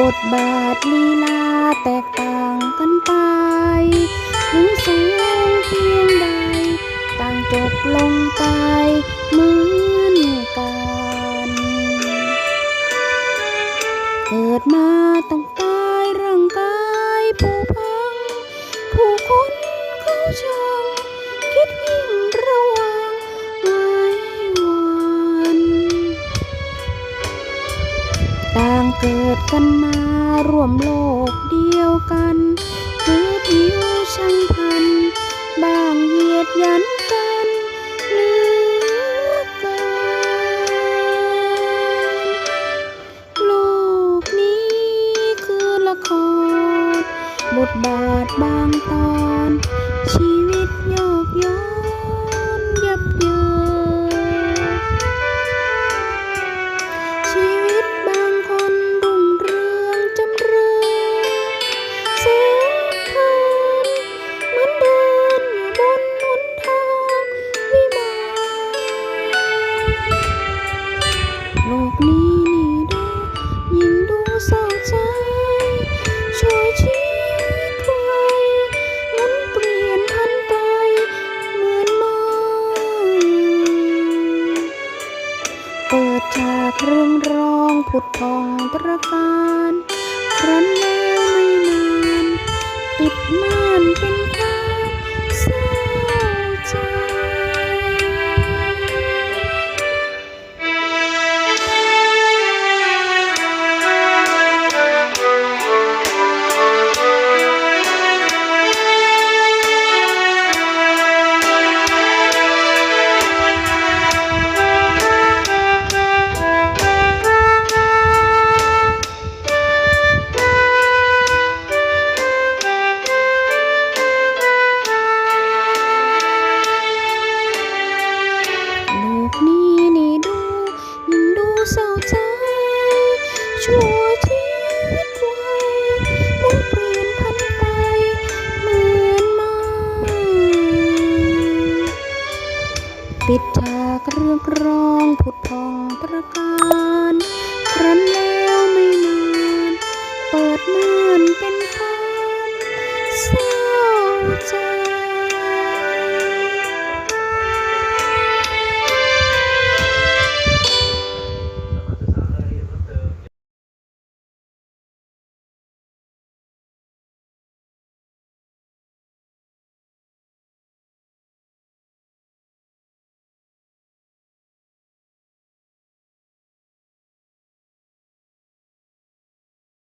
บทบาทลีลาแตกต่างกันไป ถึงสูงเพียงใด ต่างจบลงไปเหมือนกัน เกิดมาต้องตายร่างกายผู้พัง ผู้คนเขาช่างางเกิดกันมาร่วมโลกเดียวกันคือผิวช่างพัน บางเหยียดยันกันเหลือเกินโลกนี้คือละคร บทบาทบางตอน โลกนี้นี่ดูยิ่งดูเศร้าใจ ช่วยชีวิตไวมันเปลี่ยนพันไปเหมือนมองเปิดฉากเรื่องร้องผุดพองตระการ ปิดฉากเรื่องรองผุดพองตระการรันแล